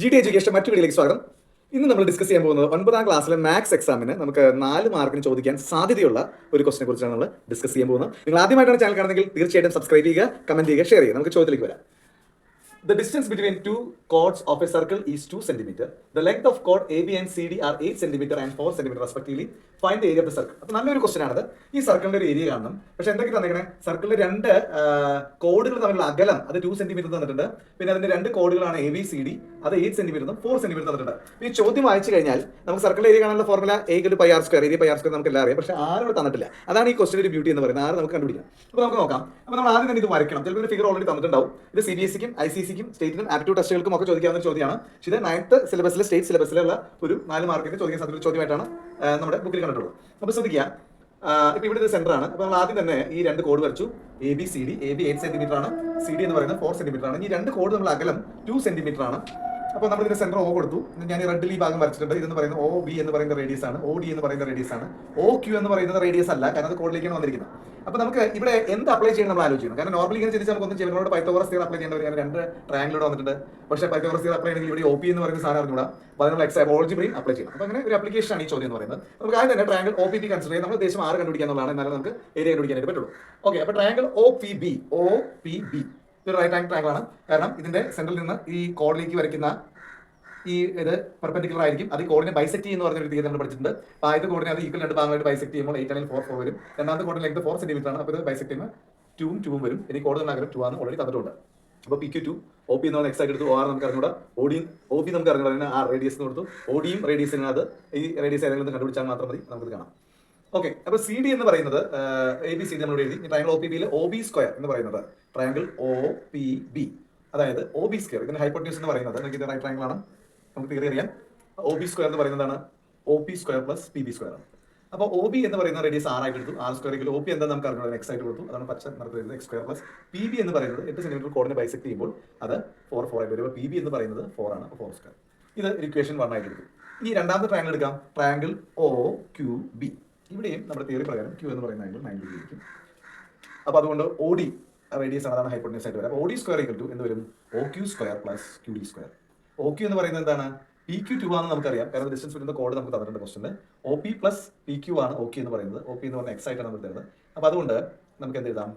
G D education മറ്റു വീഡിയോയിലേക്ക് സ്വാഗതം. ഇന്ന് നമ്മൾ ഡിസ്കസ് ചെയ്യാൻ പോകുന്നത് ഒൻപതാം ക്ലാസ്സിലെ മാത്സ് എക്സാമിന് നമുക്ക് നാല് മാർക്കിന് ചോദിക്കാൻ സാധ്യതയുള്ള ഒരു ക്വസ്റ്റിനെ കുറിച്ചാണ് നമ്മൾ ഡിസ്കസ് ചെയ്യാൻ പോകുന്നത്. നിങ്ങൾ ആദ്യമായിട്ടാണ് ചാനൽ കാണുന്നെങ്കിൽ തീർച്ചയായിട്ടും സബ്സ്ക്രൈബ് ചെയ്യുക കമന്റ് ചെയ്യുക ഷെയർ ചെയ്യുക. നമുക്ക് ചോദ്യത്തിലേക്ക് വരാം. The distance between two chords of a circle is 2 length The length of chord AB and CD are 8 centimetre and 4 centimetre respectively. Find area of circle. അപ്പോൾ നല്ലൊരു ക്വസ്റ്റൻ ആണത്. ഈ സർക്കിളിന്റെ ഒരു ഏരിയ കാണണം. പക്ഷെ എന്തൊക്കെ തന്നിരിക്കണേ? സർക്കിളിന്റെ രണ്ട് കോഡുകൾ തമ്മിലുള്ള അകലം അത് ടു സെന്റിമീറ്റർ തന്നിട്ടുണ്ട്. പിന്നെ അതിന്റെ രണ്ട് കോഡുകളാണ് എ ബി സി ഡി അത് എയ്റ്റ് സെന്റിമീറ്റർ ഫോർ സെന്റിമീറ്റർ തന്നിട്ടുണ്ട്. ഈ ചോദ്യം വായിച്ചു കഴിഞ്ഞാൽ നമുക്ക് സർക്കിൾ ഏരിയ കാണാനുള്ള ഫോർമുല ഏക് pi R square area pi R square നമുക്ക് എല്ലാം അറിയാം. പക്ഷെ ആരും ഇവിടെ തന്നിട്ടില്ല. അതാണ് ഈ ക്വസ്റ്റൻ ഒരു ബ്യൂട്ടി എന്ന് പറയുന്നത്. ആരും നമുക്ക് കണ്ടുപിടിക്കാം? അപ്പോൾ നമുക്ക് നോക്കാം. അപ്പോൾ നമ്മൾ ആദ്യം തന്നെ ഇത് വരയ്ക്കണം. ചിലപ്പോൾ ഫിഗർ ഓൾറെഡി തന്നിട്ടുണ്ടാവും. ഇത് സി ബി എസ് സിക്കും ഐ സി സിക്കും സ്റ്റേറ്റിനും ആപ്റ്റ്യൂഡ് ടെസ്റ്റുകൾക്കും ഒക്കെ ചോദിക്കാവുന്ന ചോദ്യമാണ്. പക്ഷേ ഇത് നയൻത്ത് സിലബസിലെ സ്റ്റേറ്റ് സിലബസിലുള്ള ഒരു നാല് മാർക്കിന്റെ ചോദിക്കാൻ സാധ്യത ചോദ്യമായിട്ടാണ് നമ്മുടെ ബുക്കിൽ കണ്ടിട്ടുള്ളത് അപ്പോൾ ശ്രദ്ധിക്കുക. ഇപ്പൊ ഇവിടെ ഒരു സെന്റർ ആണ്. അപ്പൊ നമ്മൾ ആദ്യം തന്നെ ഈ രണ്ട് കോഡ് വരച്ചു. A B C D A B eight centimetre ആണ്. സി ഡി എന്ന് പറയുന്നത് ഫോർ സെന്റിമീറ്റർ ആണ്. ഈ രണ്ട് കോഡ് നമ്മൾ അകലം ടു സെന്റിമീറ്റർ ആണ്. അപ്പോൾ നമ്മൾ ഇതിന്റെ സെന്റർ ഓ കൊടുത്തു. ഞാൻ ഈ റെഡിൽ ഈ ഭാഗം വരച്ചിട്ടുണ്ട്. ഇതെന്ന് പറയുന്നത് ഒ ബി എന്ന് പറയുന്ന റേഡിയസ് ആണ്. ഒ ഡി എന്ന് പറയുന്ന റേഡിയസ് ആണ്. ഒ ക്യൂ എന്ന് പറയുന്നത് റേഡിയസ് അല്ല. കാരണം അത് കോഡിലേക്കാണ് വന്നിരിക്കുന്നത്. അപ്പോൾ നമുക്ക് ഇവിടെ എന്ത് അപ്ലൈ ചെയ്യണം നമ്മൾ ആലോചിക്കണം. കാരണം നോർമലി ഇങ്ങനെ ചിന്തിച്ചാൽ നമുക്ക് ഒന്നും ചെയ്യുന്നതിനോട് പൈത്തോറസ് തീർ അപ്ലൈ ചെയ്യേണ്ട വരും രണ്ട് ട്രാങ്കിലൂടെ വന്നിട്ടുണ്ട്. പക്ഷേ പൈത്തോറസ് തീർ അപ്ലൈ ചെയ്യണമെങ്കിൽ ഇവിടെ ഒ പി എന്ന് പറയുന്ന സാധനം അറിഞ്ഞുകൂടാ. അപ്പോൾ അതിനുള്ള എക്സ് ഓൾജിബ്രയും അപ്ലൈ ചെയ്യണം. അപ്പോൾ അങ്ങനെ ഒരു അപ്ലിക്കേഷൻ ആണ് ഈ ചോദ്യം എന്ന് പറയുന്നത്. നമുക്ക് ആദ്യം തന്നെ triangle O P B consider ചെയ്യാം. നമ്മൾ ഉദ്ദേശം ആറ് കണ്ടുപിടിക്കാൻ എന്നുള്ളതാണ് എന്നാലും നമുക്ക് ഏരിയ കണ്ടുപിടിക്കാനായിട്ട് പറ്റുള്ളൂ. ഓക്കെ അപ്പോൾ triangle O P B O P B ഇത് റൈറ്റ് ആംഗിൾ ട്രയാങ്കിൾ ആണ്. കാരണം ഇതിന്റെ സെന്ററിൽ നിന്ന് ഈ കോഡിലേക്ക് വരയ്ക്കുന്ന ഈ ഇത് പെർപെൻഡിക്കുലർ ആയിരിക്കും. അത് കോഡിനെ ബൈസെക്ട് എന്ന് പറഞ്ഞ ഒരു നമ്മൾ പഠിച്ചിട്ടുണ്ട്. ആദ്യത്തെ കോഡിനെ അത് ഈക്വൽ രണ്ട് ഭാഗമായിട്ട് ബൈസെക്ട് ചെയ്യുമ്പോൾ എയ്റ്റ് ആണെങ്കിൽ ഫോർ ഫോർ വരും. രണ്ടാമത്തെ കോഡിന് ലെങ്ത് ഫോർ സെന്റിമീറ്റർ ആണ്. അപ്പോൾ ഇത് ബൈസെക്ട് ചെയ്യുമ്പോൾ ടൂവും ടൂവും വരും. ഇനി കോഡ് തന്നെ ടൂ ആണ് ഓൾറെഡി തന്നിട്ടുണ്ട്. അപ്പോൾ P Q to O P എന്ന് എക്സ് ആയിട്ട് എടുത്തു ആർ നമുക്ക് അറിഞ്ഞൂടാ ഓഡിയും ഒ പി നമുക്ക് അറിഞ്ഞൂടാ ആ റേഡിയസ് കൊടുത്തു. ഓഡിയും അത് ഈ റേഡിയസ് ഏതെങ്കിലും കണ്ടുപിടിച്ചാൽ മാത്രം മതി. നമുക്ക് കാണാം. ഓക്കെ അപ്പൊ സി ഡി എന്ന് പറയുന്നത് എ ബി സി നമ്മൾ എഴുതി. ട്രയാങ്കിൾ ഒ പി ബിയിൽ ഒ ബി സ്ക്വയർ എന്ന് പറയുന്നത്. ട്രയാങ്കിൾ ഒ പി ബി അതായത് ഒ ബി സ്ക്വയർ ഇതിന്റെ ഹൈപ്പോട്യൂസ് എന്ന് പറയുന്നത്. നമുക്ക് ഇത് റൈറ്റ് ട്രയാങ്കിൾ ആണ്. നമുക്ക് തിയറി അറിയാം. ഒ ബി സ്ക്വയർ എന്ന് പറയുന്നതാണ് O P square plus P B square ആണ്. അപ്പോൾ ഒ ബി എന്ന് പറയുന്ന റേഡിയസ് ആറായിട്ട് എടുത്തു. ആർ സ്ക്വയർ ഒ പി എന്താ നമുക്ക് അറിഞ്ഞത് എക്സ് ആയിട്ട് കൊടുത്തു. അതാണ് പച്ച നിറത്തിൽ X square plus P B എന്ന് പറയുന്നത് എട്ട് സെന്റിമീറ്റർ കോഡിനെ ബൈസെക്ട് ചെയ്യുമ്പോൾ അത് ഫോർ ഫോർ ആയിട്ട് വരും പി ബി എന്ന് പറയുന്നത് ഫോർ ആണ്. ഫോർ സ്ക്വയർ ഇത് ഇക്വേഷൻ വൺ ആയിട്ട് എടുക്കും ഇനി രണ്ടാമത്തെ ട്രയാങ്കിൾ എടുക്കാം. ട്രയാങ്കിൾ ഒ ക്യു ബി ഇവിടെയും നമ്മുടെ തിയറി പ്രകാരം ക്യൂ എന്ന് പറയുന്ന ആംഗിൾ നയന്റി ഡിഗ്രി ആയിരിക്കും. അപ്പോൾ അതുകൊണ്ട് ഒ ഡി റേഡിയസ് ആണ് അതാണ് ഹൈപ്പോട്ടനസ് ആയിട്ട് വരാം. O D square equal to എന്ന് വരും? O Q square plus Q D square O Q എന്ന് പറയുന്നത് എന്താണ്? പി ക്യൂ ടു ആണെന്ന് നമുക്കറിയാം. കാരണം ഡിസ്റ്റൻസ് വരുന്ന കോഡ് നമുക്ക് തന്നിട്ടുണ്ട് ക്വസ്റ്റിന് O P plus P Q ആണ് ഒ ക്യൂ എന്ന് പറയുന്നത്. ഒ പി എന്ന് പറഞ്ഞാൽ എക്സ് ആയിട്ടാണ് നമ്മൾ തരുന്നത്. അപ്പോൾ അതുകൊണ്ട് നമുക്ക് എന്ത് എഴുതാം?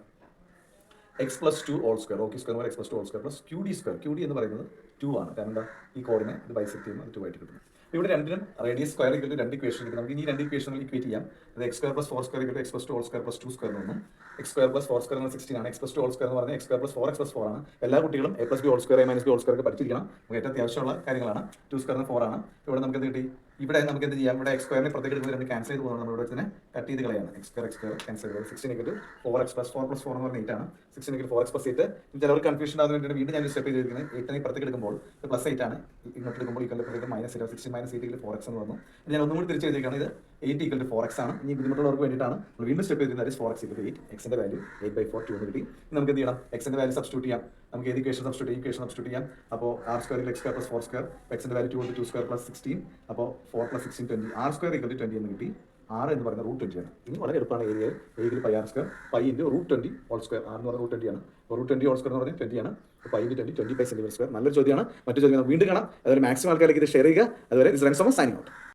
X plus two whole square okay square X plus two whole square plus Q D square Q D എന്ന് പറയുന്നത് ടു ആണ്. കാരണം എന്താ? ഈ കോഡിനെ ഇത് ബൈസെക്ട് ചെയ്യുമ്പോൾ അത് ടു ആയിട്ട് കിട്ടുന്നു. ഇവിടെ രണ്ടിനും റേഡിയസ് സ്ക്വയർ ഇക്വൽ രണ്ട് ഇക്വേഷൻ കിട്ടും നമുക്ക് ഇനി രണ്ട് ഇക്വേഷനുകൾ ഇക്വേറ്റ് ചെയ്യാം. അത് X square plus four square equal X plus two whole square plus two square എന്നും X square plus four square എന്ന് സിക്സ്റ്റീൻ ആണ്. X plus two whole square എന്ന് പറഞ്ഞാൽ X square plus four X plus four ആണ്. എല്ലാ കുട്ടികളും A plus B whole square minus B whole square ഒക്കെ പഠിച്ചിരിക്കണം. നമുക്ക് ഏറ്റവും അത്യാവശ്യമുള്ള കാര്യങ്ങളാണ്. ടു സ്ക്വയർ ഫോർ ആണ്. ഇവിടെ നമുക്ക് എന്ത് കിട്ടി? ഇവിടെ നമുക്ക് എന്ത് ചെയ്യാം? ഇവിടെ എക്സ് സ്ക്വയറിനെ പുറത്തേക്ക് എടുക്കുമ്പോൾ രണ്ട് ക്യാൻസൽ ചെയ്ത് പോകുന്നത് നമ്മൾ ഇവിടെ തന്നെ കട്ട് ചെയ്ത് കളയാണ്. X square X square cancel ചെയ്ത് sixteen equal four X plus four plus four എന്ന് പറഞ്ഞ എയ്റ്റ് ആണ്. Sixteen equal four X plus eight ചിലവർ കൺഫ്യൂഷൻ ആകുന്ന വേണ്ടിയിട്ട് വീണ്ടും ഞാൻ സ്റ്റെപ്പ് ചെയ്തിരിക്കുന്നത്. എയ്റ്റിനെ പുറത്തേക്ക് എടുക്കുമ്പോൾ പ്ലസ് എയ്റ്റ് ആണ്. ഇങ്ങോട്ട് എടുക്കുമ്പോൾ ഈക്വൽ പുറത്തേക്ക് minus eight sixteen minus eight four X എന്ന് പറഞ്ഞു. ഞാൻ ഒന്നും കൂടി തിരിച്ചു എഴുതിയിരിക്കുകയാണ് ഇത്. Eight equal to four X ആണ്. ഇനി ബുദ്ധിമുട്ടുള്ളവർക്ക് വേണ്ടിയിട്ടാണ് നമ്മൾ വീണ്ടും സ്റ്റെപ്പ് ചെയ്തിരുന്നത് ഫോർ എക്സ് ഇക്കൽ എയ്റ്റ് എക്സിന്റെ value eight by four two എന്ന് കിട്ടി. നമുക്ക് എന്ത് ചെയ്യണം? എക്സിന്റെ വാല്യൂ സബ്സ്റ്റിറ്റ്യൂട്ട് ചെയ്യാം. നമുക്ക് ഏത് ഇക്വേഷൻ സബ്സ്റ്റിറ്റ്യൂട്ട് ഇക്വേഷൻ സബ്സ്റ്റിറ്റ് ചെയ്യാം. അപ്പോൾ R square X square plus four square എക്സിന്റെ value two two square plus sixteen അപ്പോൾ four plus sixteen twenty R square equal twenty എന്ന് കിട്ടി. ആറ് എന്ന് പറയുന്ന റൂട്ട് ട്വന്റി ആണ്. ഇനി വളരെ എളുപ്പമാണ് ഏരിയ ഏരിയയിൽ pi R square pi into root twenty whole square R എന്ന് പറഞ്ഞ റൂട്ട് ട്വന്റി ആണ്. റൂട്ട് ട്വന്റി ഓൾ സ്ക്വയർ എന്ന് പറഞ്ഞാൽ ട്വന്റി ആണ്. Pi into twenty twenty pi centimetre square നല്ലൊരു ചോദ്യമാണ്. മറ്റു ചോദ്യം വീണ്ടും കാണാം. അതുപോലെ മാക്സിമം ആൾക്കാർക്ക് ഇത് ഷെയർ ചെയ്യുക. അതുവരെ ഇസ് റൺ സൈനിങ് ഔട്ട്